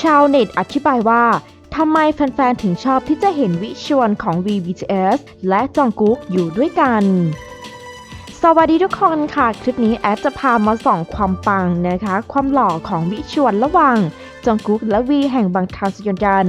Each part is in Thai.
ชาวเน็ตอธิบายว่าทำไมแฟนๆ ถึงชอบที่จะเห็นวิชวลของ VBTS และจองกุ๊กอยู่ด้วยกัน สวัสดีทุกคนค่ะ คลิปนี้แอดจะพามาส่องความปังนะคะ ความหล่อของวิชวลระหว่างจองกุ๊กและวีแห่งบางทางสยอนดัน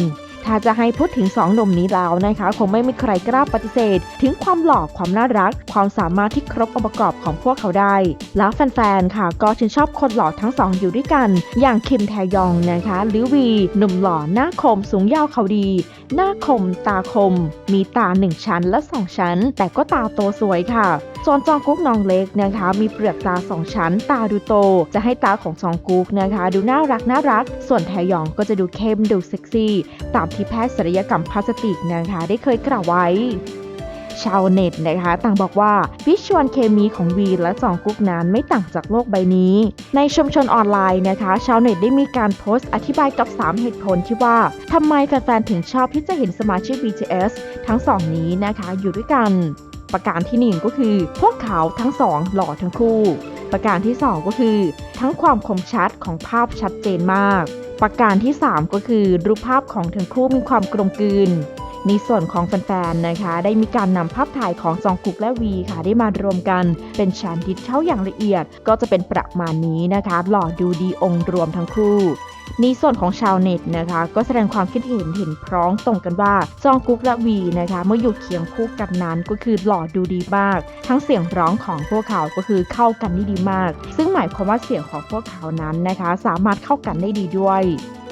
ถ้าจะให้พูดถึงสองหนุ่มนี้แล้วนะคะ คงไม่มีใครกล้าปฏิเสธ ถึงความหล่อความน่ารัก ความสามารถที่ครบองค์ประกอบของพวกเขาได้ แล้วแฟนๆค่ะ ก็ชื่นชอบคนหล่อทั้งสองอยู่ด้วยกัน อย่างคิมแทยองนะคะหรือวี หนุ่มหล่อหน้าคมสูงยาวเขาดี หน้าคม ตาคม มีตาหนึ่งชั้นและสองชั้น แต่ก็ตาโตสวยค่ะส่วนจองกุ๊กน้องเล็กนะคะ มีเปลือกตาสองชั้น ตาดูโต จะให้ตาของจองกุ๊กนะคะ ดูน่ารักน่ารัก ส่วนแทยองก็จะดูเข้มดูเซ็กซี่ ตามที่แพทย์ศัลยกรรมพลาสติกนะคะ ได้เคยกล่าวไว้ ชาวเน็ตนะคะ ต่างบอกว่าวิชวลเคมีของวีและจองกุ๊กนั้นไม่ต่างจากโลกใบนี้ ในชุมชนออนไลน์นะคะ ชาวเน็ตได้มีการโพสต์อธิบายกับ 3 เหตุผลที่ว่าทำไมแฟนๆถึงชอบที่จะเห็นสมาชิก BTS ทั้งสองนี้นะคะอยู่ด้วยกัน ประการที่หนึ่งก็คือ พวกเขาทั้งสองหล่อทั้งคู่ ประการที่สองก็คือ ทั้งความคมชัดของภาพชัดเจนมาก ประการที่ 3 ก็คือรูปภาพของทั้งคู่มีความกลมกลืนในส่วนของแฟนๆ นะคะ ได้มีการนำภาพถ่ายของจองกุกและวีค่ะ ได้มารวมกัน เป็นชานดิเช่าอย่างละเอียด ก็จะเป็นประมาณนี้นะคะ หล่อดูดีองค์รวมทั้งคู่ ในส่วนของชาวเน็ตนะคะ ก็แสดงความคิดเห็นเห็นพร้อมตรงกันว่าจองกุ๊กและวีนะคะ เมื่ออยู่เคียงคู่กันนั้นก็คือหล่อดูดีมาก ทั้งเสียงร้องของพวกเขาก็คือเข้ากันได้ดีมาก ซึ่งหมายความว่าเสียงของพวกเขานั้นนะคะ สามารถเข้ากันได้ดีด้วย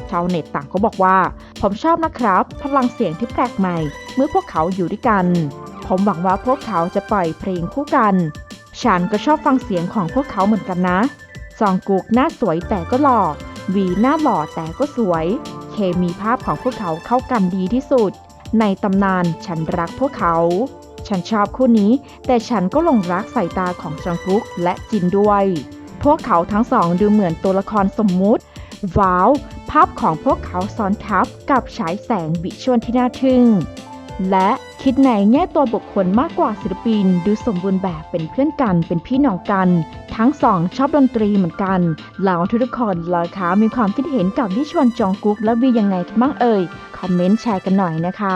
ชาวเน็ตต่างก็บอกว่า ผมชอบนะครับ พลังเสียงที่แปลกใหม่ เมื่อพวกเขาอยู่ด้วยกัน ผมหวังว่าพวกเขาจะปล่อยเพลงคู่กันฉันก็ชอบฟังเสียงของพวกเขาเหมือนกันนะจองกุกหน้าสวยแต่ก็หล่อ วีหน้าหล่อแต่ก็สวย เคมีภาพของพวกเขาเข้ากันดีที่สุด ในตำนานฉันรักพวกเขา ฉันชอบคู่นี้ แต่ฉันก็หลงรักสายตาของจองกุกและจินด้วย พวกเขาทั้งสองดูเหมือนตัวละครสมมุติ ว้าว ภาพของพวกเขาซ้อนทับกับฉายแสงวิชวลที่น่าทึ่ง และ คิดในแง่ตัวบุคคลมากกว่าศิลปิน ดูสมบูรณ์แบบเป็นเพื่อนกันเป็นพี่น้องกัน ทั้งสองชอบดนตรีเหมือนกันแล้วทุกคนล่ะคะมีความคิดเห็นกับวิชวนจองกุ๊กและวียังไงกันบ้างเอ่ย คอมเมนต์แชร์กันหน่อยนะคะ